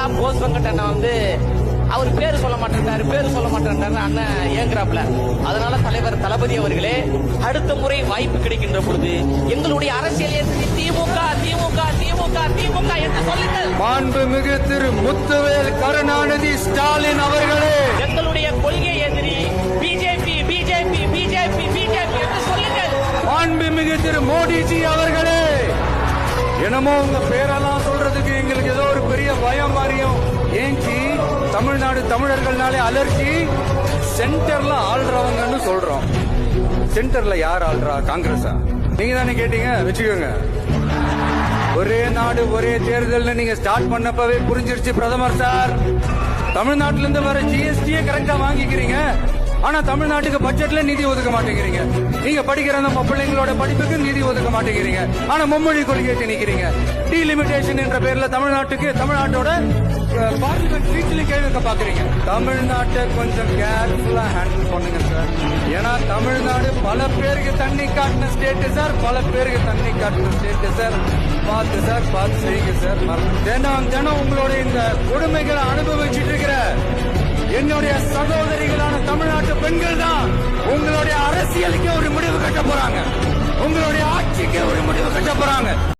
நாளா போஸ் வெங்கட் அண்ணன் வந்து அவர் பேரு சொல்ல மாட்டேன்றாரு பேரு சொல்ல மாட்டேன்றாரு அண்ணன் ஏங்குறாப்ல அதனால தலைவர் தளபதி அவர்களே அடுத்த முறை வாய்ப்பு கிடைக்கின்ற பொழுது எங்களுடைய அரசியல் திமுக திமுக திமுக திமுக என்று சொல்லுங்கள். மாண்புமிகு திரு முத்துவேல் கருணாநிதி ஸ்டாலின் அவர்களே. எங்களுடைய கொள்கை எதிரி பிஜேபி பிஜேபி பிஜேபி பிஜேபி என்று சொல்லுங்கள். மாண்புமிகு திரு மோடிஜி அவர்களே. என்னமோ உங்க பேரெல்லாம் சொல்றதுக்கு எங்களுக்கு ஏதோ ஒரு பெரிய தமிழர்கள்னாலே அலர்ஜி சென்டர்ல ஆள்றவங்கன்னு சொல்றோம். சென்டர்ல யார் ஆள்றா? காங்கிரஸா? நீங்க தானே கேட்டீங்க? வச்சுக்கோங்க. ஒரே நாடு ஒரே தேர்தல் நீங்க ஸ்டார்ட் பண்ணப்பவே புரிஞ்சிருச்சு பிரதமர் சார். தமிழ்நாட்டிலிருந்து வர ஜிஎஸ்டியே கரெக்டா வாங்கிக்கிறீங்க. ஆனா தமிழ்நாட்டுக்கு பட்ஜெட்ல நிதி ஒதுக்க மாட்டேங்கிறீங்க. நீங்க படிக்கிற நம்ம பிள்ளைங்களோட படிப்புக்கு நிதி ஒதுக்க மாட்டேங்கிறீங்க. ஆனா மும்மொழி கொள்கையை திணிக்கிறீங்க. டீலிமிட்டேஷன் என்ற பேர்ல தமிழ்நாட்டுக்கு தமிழ்நாட்டோட பார்லிமெண்ட் வீட்டில் கேள்வி பாக்குறீங்க. தமிழ்நாட்டை கொஞ்சம் கேர்ஃபுல்லா ஹேண்டில் பண்ணுங்க சார் ஏன்னா தமிழ்நாடு பல பேருக்கு தண்ணி காட்டின ஸ்டேட் சார் பல பேருக்கு தண்ணி காட்டின ஸ்டேட் சார் பார்த்து சார் பார்த்து செய்யுங்க சார் தினம் தினம் உங்களோட இந்த கொடுமைகளை அனுபவிச்சுட்டு இருக்கிற என்னுடைய சகோதரிகளான தமிழ்நாட்டு பெண்கள் தான் உங்களுடைய அரசியலுக்கு ஒரு முடிவு கட்ட போறாங்க. உங்களுடைய ஆட்சிக்கு ஒரு முடிவு கட்ட போறாங்க.